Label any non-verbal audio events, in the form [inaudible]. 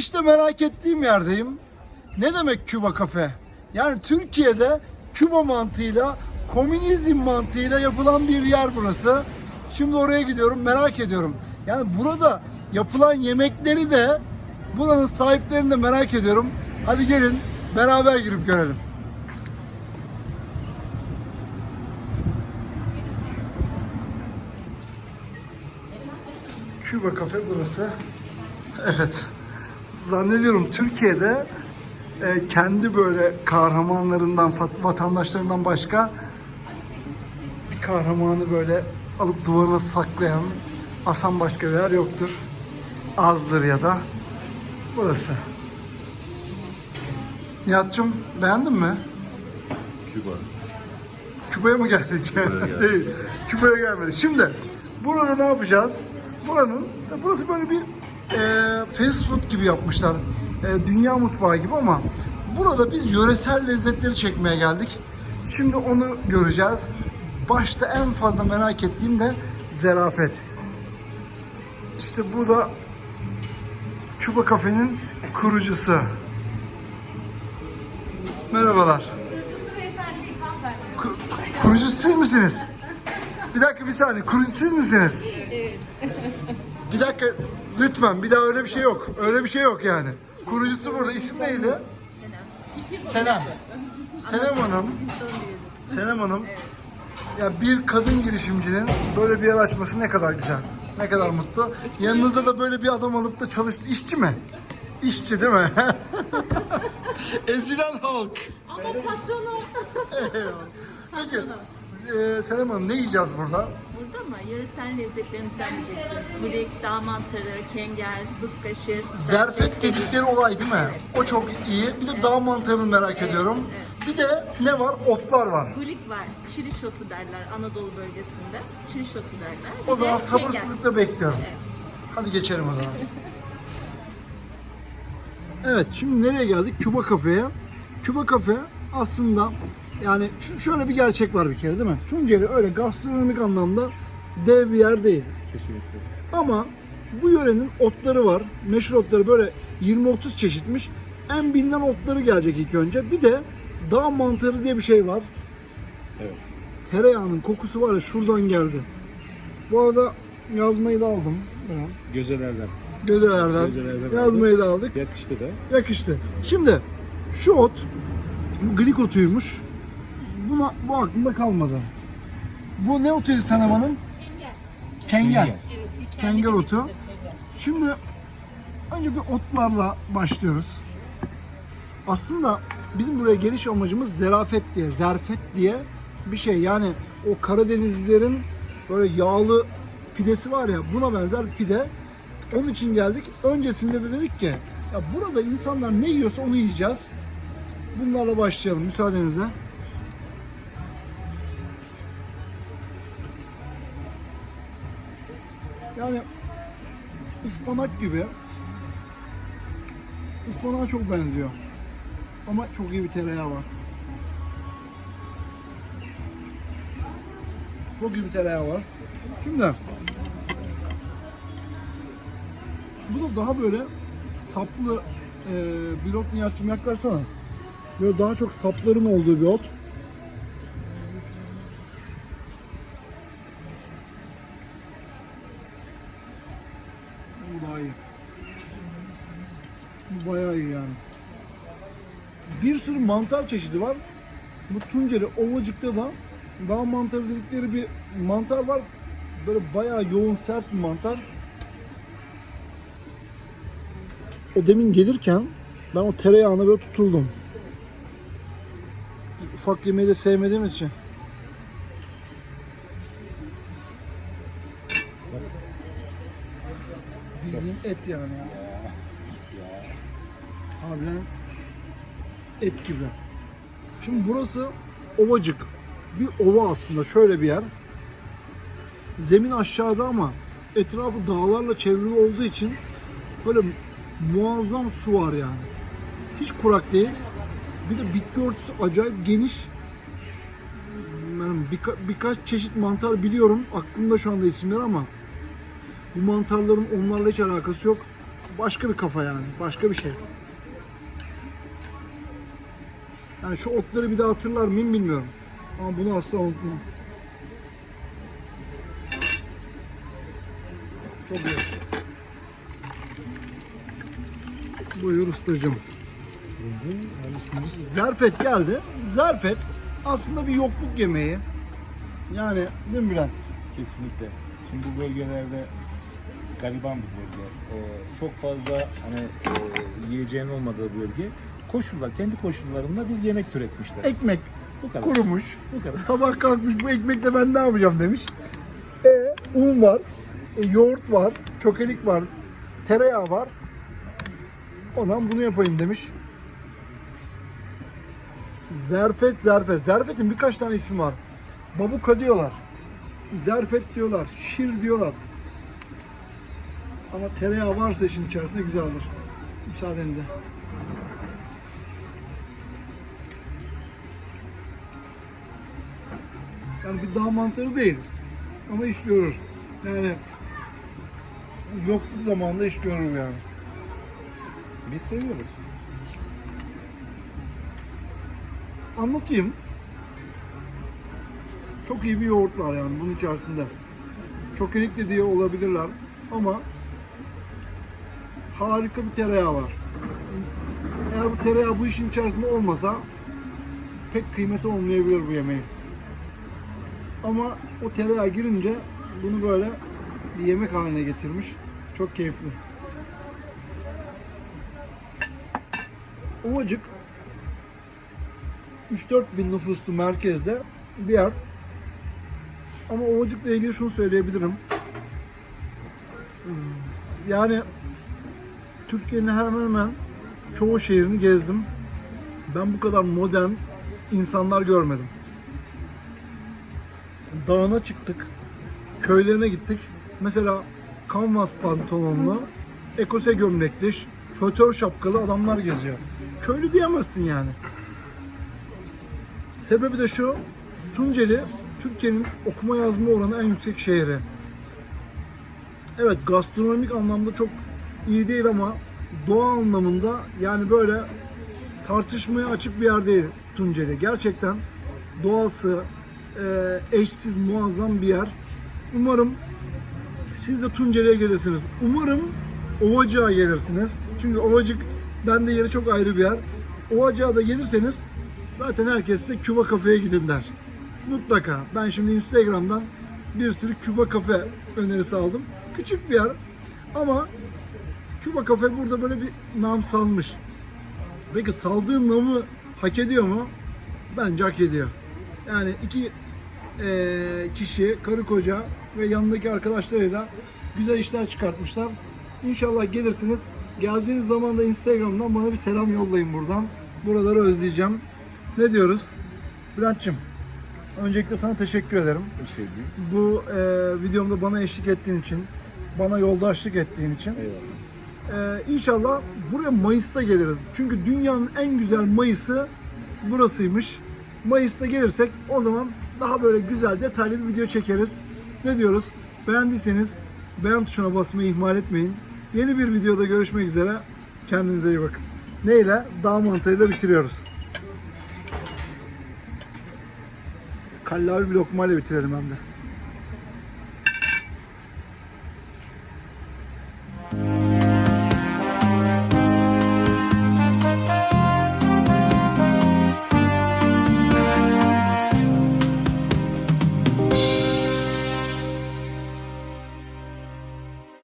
İşte merak ettiğim yerdeyim. Ne demek Küba kafe? Yani Türkiye'de Küba mantığıyla, komünizm mantığıyla yapılan bir yer burası. Şimdi oraya gidiyorum, merak ediyorum. Yani burada yapılan yemekleri de buranın sahiplerini de merak ediyorum. Hadi gelin beraber girip görelim. Küba kafe burası. Evet. Zannediyorum Türkiye'de e, kendi böyle kahramanlarından, vatandaşlarından başka bir kahramanı böyle alıp duvarına saklayan, asan başka bir yer yoktur. Azdır ya da burası. Nihat'cığım beğendin mi? Küba. Küba'ya mı geldik? Küba'ya geldik. [laughs] Değil. Küba'ya gelmedik. Şimdi burada ne yapacağız? Buranın, burası böyle bir fast food gibi yapmışlar. E, dünya mutfağı gibi ama burada biz yöresel lezzetleri çekmeye geldik. Şimdi onu göreceğiz. Başta en fazla merak ettiğim de zerafet. İşte bu da Küba Kafe'nin kurucusu. Merhabalar. Ku- kurucu siz misiniz? Bir dakika bir saniye. Kurucu siz misiniz? Bir dakika lütfen bir daha öyle bir şey yok. Öyle bir şey yok yani. Kurucusu burada. İsim neydi? Senem. Senem Hanım. Senem Hanım. Ya bir kadın girişimcinin böyle bir yer açması ne kadar güzel. Ne kadar mutlu. Yanınıza da böyle bir adam alıp da çalıştı. İşçi mi? İşçi değil mi? [laughs] Ezilen halk. Ama patronu. Eyvallah. Peki e, Senem Hanım ne yiyeceğiz burada? Burada mı? Yöresel lezzetlerimizden yiyeceksiniz. Bulik, dağ mantarı, kenger, bızkaşır. Zerfet dedikleri olay değil mi? O çok iyi. Bir de dağ mantarını merak ediyorum. Bir de ne var? Otlar var. Gulik var. Çiriş otu derler Anadolu bölgesinde. Çiriş otu derler. O Bir de zaman kenger. sabırsızlıkla bekliyorum. Hadi geçelim o zaman. [laughs] Evet şimdi nereye geldik? Küba Kafe'ye. Küba Kafe aslında yani ş- şöyle bir gerçek var bir kere değil mi? Tunceli öyle gastronomik anlamda dev bir yer değil. Kesinlikle. Ama bu yörenin otları var. Meşhur otları böyle 20-30 çeşitmiş. En bilinen otları gelecek ilk önce. Bir de dağ mantarı diye bir şey var. Evet. Tereyağının kokusu var ya şuradan geldi. Bu arada yazmayı da aldım. Gözelerden. Gözelerden Gözelerden yazmayı da aldık. Yakıştı da. Yakıştı. Şimdi şu ot bu glik otuymuş. Buna, bu aklımda kalmadı. Bu ne otuydu Senem Hanım? Kenger. Kenger otu. Şimdi önce bir otlarla başlıyoruz. Aslında bizim buraya geliş amacımız zerafet diye, zerfet diye bir şey. Yani o Karadenizlilerin böyle yağlı pidesi var ya buna benzer pide. Onun için geldik. Öncesinde de dedik ki ya burada insanlar ne yiyorsa onu yiyeceğiz. Bunlarla başlayalım müsaadenizle. Yani ıspanak gibi. Ispanağa çok benziyor. Ama çok iyi bir tereyağı var. Çok iyi bir tereyağı var. Şimdi bu da daha böyle saplı e, bir ot Nihat'cığım yaklaşsana. Böyle daha çok sapların olduğu bir ot. Bu daha iyi. Bu bayağı iyi yani. Bir sürü mantar çeşidi var. Bu Tunceli Ovacık'ta da dağ mantarı dedikleri bir mantar var. Böyle bayağı yoğun sert bir mantar. O demin gelirken ben o tereyağına böyle tutuldum. Biz ufak yemeği de sevmediğimiz için. Bildiğin et yani. Harbiden et gibi. Şimdi burası ovacık. Bir ova aslında şöyle bir yer. Zemin aşağıda ama etrafı dağlarla çevrili olduğu için böyle muazzam su var yani. Hiç kurak değil. Bir de bitki örtüsü acayip geniş. Yani birka- birkaç çeşit mantar biliyorum. Aklımda şu anda isimler ama bu mantarların onlarla hiç alakası yok. başka bir kafa yani. Başka bir şey. Yani şu otları bir daha hatırlar mıyım bilmiyorum. Ama bunu asla unutmam. Çok iyi. Buyur ustacığım. Zerfet geldi. Zerfet aslında bir yokluk yemeği. Yani değil mi Bülent? Kesinlikle. Şimdi bu bölgelerde gariban bir bölge. Ee, çok fazla hani e, yiyeceğin olmadığı bölge. Koşullar, kendi koşullarında bir yemek türetmişler. Ekmek bu kadar. kurumuş. Bu kadar. Sabah kalkmış bu ekmekle ben ne yapacağım demiş. E, un var, e, yoğurt var, çökelik var, tereyağı var. O zaman bunu yapayım demiş. Zerfet, zerfet. Zerfetin birkaç tane ismi var. Babuka diyorlar. Zerfet diyorlar. Şir diyorlar. Ama tereyağı varsa işin içerisinde güzel olur. Müsaadenizle. Yani bir dağ mantarı değil. Ama iş görür. Yani yokluk zamanında iş görür yani. Biz seviyoruz. Anlatayım. Çok iyi bir yoğurt var yani bunun içerisinde. Çok erikli diye olabilirler ama harika bir tereyağı var. Eğer bu tereyağı bu işin içerisinde olmasa pek kıymeti olmayabilir bu yemeğin. Ama o tereyağı girince bunu böyle bir yemek haline getirmiş. Çok keyifli. Ovacık 3-4 bin nüfuslu merkezde bir yer. Ama Ovacık'la ilgili şunu söyleyebilirim. Yani Türkiye'nin hemen hemen çoğu şehrini gezdim. Ben bu kadar modern insanlar görmedim. Dağına çıktık. Köylerine gittik. Mesela kanvas pantolonlu, ekose gömlekli, fötör şapkalı adamlar geziyor. Köylü diyemezsin yani. Sebebi de şu, Tunceli Türkiye'nin okuma yazma oranı en yüksek şehri. Evet gastronomik anlamda çok iyi değil ama doğa anlamında yani böyle tartışmaya açık bir yer değil Tunceli. Gerçekten doğası eşsiz muazzam bir yer. Umarım siz de Tunceli'ye gelirsiniz. Umarım Ovacık'a gelirsiniz. Çünkü Ovacık bende yeri çok ayrı bir yer. Ovacık'a da gelirseniz zaten herkes size Küba kafeye gidin der. Mutlaka. Ben şimdi Instagram'dan bir sürü Küba kafe önerisi aldım. Küçük bir yer ama Küba kafe burada böyle bir nam salmış. Peki saldığı namı hak ediyor mu? Bence hak ediyor. Yani iki eee, kişi, karı koca ve yanındaki arkadaşlarıyla güzel işler çıkartmışlar. İnşallah gelirsiniz. Geldiğiniz zaman da Instagram'dan bana bir selam yollayın buradan. Buraları özleyeceğim. Ne diyoruz? Bülent'ciğim, öncelikle sana teşekkür ederim. Şey değil. Bu eee, videomda bana eşlik ettiğin için, bana yoldaşlık ettiğin için. Eyvallah. Ee, inşallah buraya Mayıs'ta geliriz. Çünkü dünyanın en güzel Mayıs'ı burasıymış. Mayıs'ta gelirsek o zaman daha böyle güzel detaylı bir video çekeriz. Ne diyoruz? Beğendiyseniz beğen tuşuna basmayı ihmal etmeyin. Yeni bir videoda görüşmek üzere. Kendinize iyi bakın. Neyle? Dağ mantarıyla bitiriyoruz. Kallavi bir lokmayla bitirelim hem de.